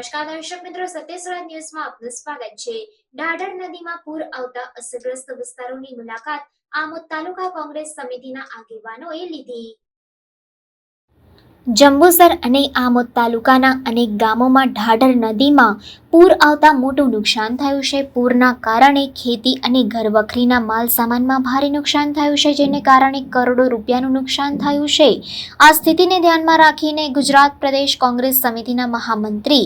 નમસ્કાર દર્શક મિત્રો સત્યસ્વરાજ ન્યૂઝમાં આપનું સ્વાગત છે. ડાઢર નદીમાં પૂર આવતા અસરગ્રસ્ત વિસ્તારોની મુલાકાત આમોદ તાલુકા કોંગ્રેસ સમિતિના આગેવાનોએ લીધી. જંબુસર અને આમોદ તાલુકાના અનેક ગામોમાં ઢાઢર નદીમાં પૂર આવતા મોટું નુકસાન થયું છે. પૂરના કારણે ખેતી અને ઘરવખરીના માલ સામાનમાં ભારે નુકસાન થયું છે, જેને કારણે કરોડો રૂપિયાનું નુકસાન થયું છે. આ સ્થિતિને ધ્યાનમાં રાખીને ગુજરાત પ્રદેશ કોંગ્રેસ સમિતિના મહામંત્રી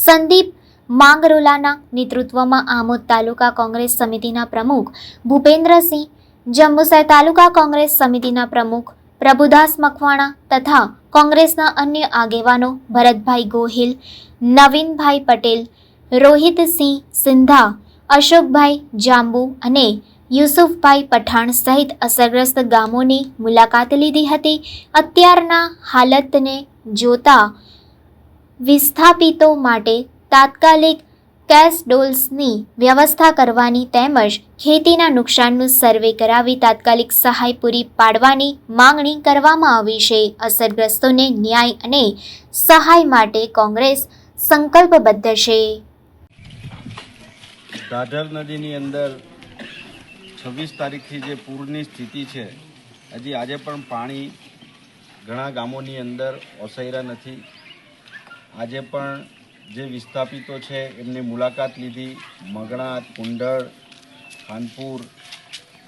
સંદીપ માંગરોલાના નેતૃત્વમાં આમોદ તાલુકા કોંગ્રેસ સમિતિના પ્રમુખ ભૂપેન્દ્રસિંહ, જંબુસર તાલુકા કોંગ્રેસ સમિતિના પ્રમુખ પ્રભુદાસ મકવાણા તથા કોંગ્રેસના અન્ય આગેવાનો ભરતભાઈ ગોહિલ, નવીનભાઈ પટેલ, રોહિતસિંહ સિંધા, અશોકભાઈ જાંબુ અને યુસુફભાઈ પઠાણ સહિત અસરગ્રસ્ત ગામોની મુલાકાત લીધી હતી. અત્યારના હાલતને જોતા વિસ્થાપિતો માટે તાત્કાલિક કેશ ડોલ્સની વ્યવસ્થા કરવાની તેમજ ખેતીના નુકસાનનું સર્વે કરાવી તાત્કાલિક સહાય પૂરી પાડવાની માંગણી કરવામાં આવી છે. અસરગ્રસ્તોને ન્યાય અને સહાય માટે કોંગ્રેસ સંકલ્પબદ્ધ છે. દાઢર નદીની અંદર છવ્વીસ તારીખથી જે પૂરની સ્થિતિ છે, હજી આજે પણ પાણી ઘણા ગામોની અંદર ઓસર્યા નથી. આજે પણ જે વિસ્થાપિતો છે, એમની મુલાકાત લીધી. મગણા, કુંડળ, ખાનપુર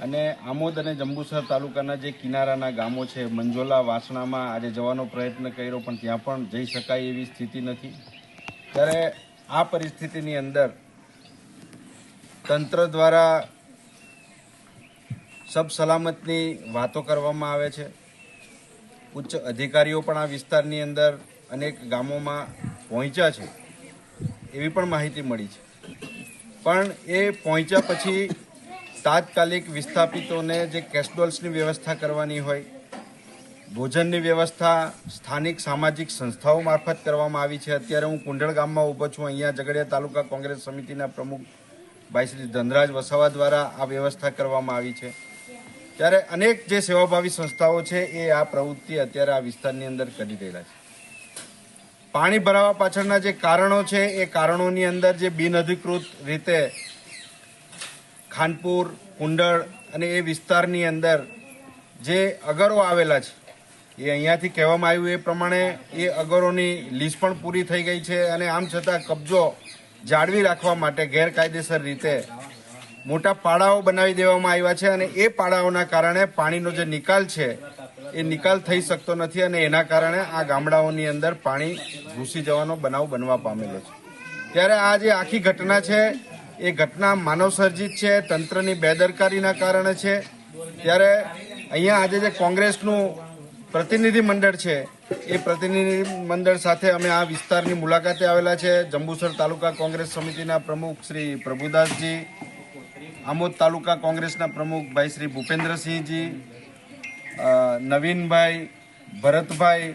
અને આમોદ અને જંબુસર તાલુકાના જે કિનારાના ગામો છે, મંજોલા, વાસણામાં આજે જવાનો પ્રયત્ન કર્યો, પણ ત્યાં પણ જઈ શકાય એવી સ્થિતિ નથી. ત્યારે આ પરિસ્થિતિની અંદર તંત્ર દ્વારા સબ સલામતની વાતો કરવામાં આવે છે. ઉચ્ચ અધિકારીઓ પણ આ વિસ્તારની અંદર અનેક ગામોમાં પહોંચ્યા છે. એવી પણ માહિતી મળી છે. પણ એ પહોંચ્યા પછી તાત્કાલિક વિસ્થાપિતોને જે કેસ્ટોલ્સની વ્યવસ્થા કરવાની હોય, ભોજનની વ્યવસ્થા, સ્થાનિક સામાજિક સંસ્થાઓ મારફત કરવામાં આવી છે. અત્યારે હું કુંડળ ગામમાં ઊભો છું. અહીંયા ઝઘડિયા તાલુકા કોંગ્રેસ સમિતિના પ્રમુખ ભાઈ શ્રી ધનરાજ વસાવા દ્વારા આ વ્યવસ્થા કરવામાં આવી છે. ત્યારે અનેક જે સેવાભાવી સંસ્થાઓ છે એ આ પ્રવૃત્તિ અત્યારે આ વિસ્તારની અંદર કરી રહેલા છે. પાણી ભરાવા પાછળના જે કારણો છે, એ કારણોની અંદર જે બિનઅધિકૃત રીતે ખાનપુર, કુંડળ અને એ વિસ્તારની અંદર જે અગરો આવેલા છે, એ અહીંયાથી કહેવામાં આવ્યું એ પ્રમાણે એ અગરોની લીઝ પણ પૂરી થઈ ગઈ છે અને આમ છતાં કબજો જાળવી રાખવા માટે ગેરકાયદેસર રીતે મોટા પાડાઓ બનાવી દેવામાં આવ્યા છે અને એ પાડાઓના કારણે પાણીનો જે નિકાલ છે એ નિકાલ થઈ શકતો નથી અને એના કારણે આ ગામડાઓની અંદર પાણી ઘૂસી જવાનો બનાવ બનવા પામેલો છે. ત્યારે આ જે આખી ઘટના છે, એ ઘટના માનવસર્જિત છે, તંત્રની બેદરકારીના કારણે છે. ત્યારે અહીંયા આજે જે કોંગ્રેસનું પ્રતિનિધિ મંડળ છે, એ પ્રતિનિધિ મંડળ સાથે અમે આ વિસ્તારની મુલાકાતે આવેલા છે. જંબુસર તાલુકા કોંગ્રેસ સમિતિના પ્રમુખ શ્રી પ્રભુદાસજી, આમોદ તાલુકા કોંગ્રેસના પ્રમુખ ભાઈ શ્રી ભૂપેન્દ્રસિંહજી નવીનભાઈ, ભરતભાઈ,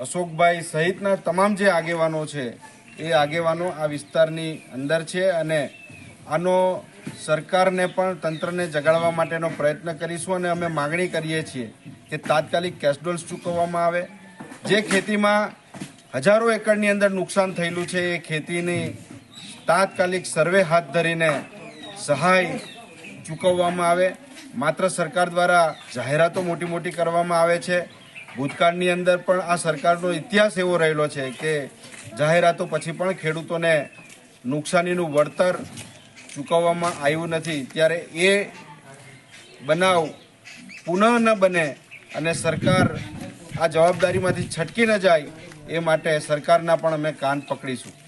અશોકભાઈ સહિતના તમામ જે આગેવાનો છે, એ આગેવાનો આ વિસ્તારની અંદર છે અને આનો સરકારને પણ તંત્રને જગાડવા માટેનો પ્રયત્ન કરીશું અને અમે માગણી કરીએ છીએ કે તાત્કાલિક કેશડોલ્સ ચૂકવવામાં આવે. જે ખેતીમાં હજારો એકરની અંદર નુકસાન થયેલું છે, એ ખેતીની તાત્કાલિક સર્વે હાથ ધરીને સહાય ચૂકવવામાં આવે. માત્ર સરકાર દ્વારા જાહેરાતો મોટી મોટી કરવામાં આવે છે. ભૂતકાળની અંદર પણ આ સરકારનો ઇતિહાસ એવો રહેલો છે કે જાહેરાતો પછી પણ ખેડૂતોને નુકસાનીનું વળતર ચૂકવવામાં આવ્યું નથી. ત્યારે એ બનાવ પુનઃ ન બને અને સરકાર આ જવાબદારીમાંથી છટકી ન જાય એ માટે સરકારના પણ અમે કાન પકડીશું.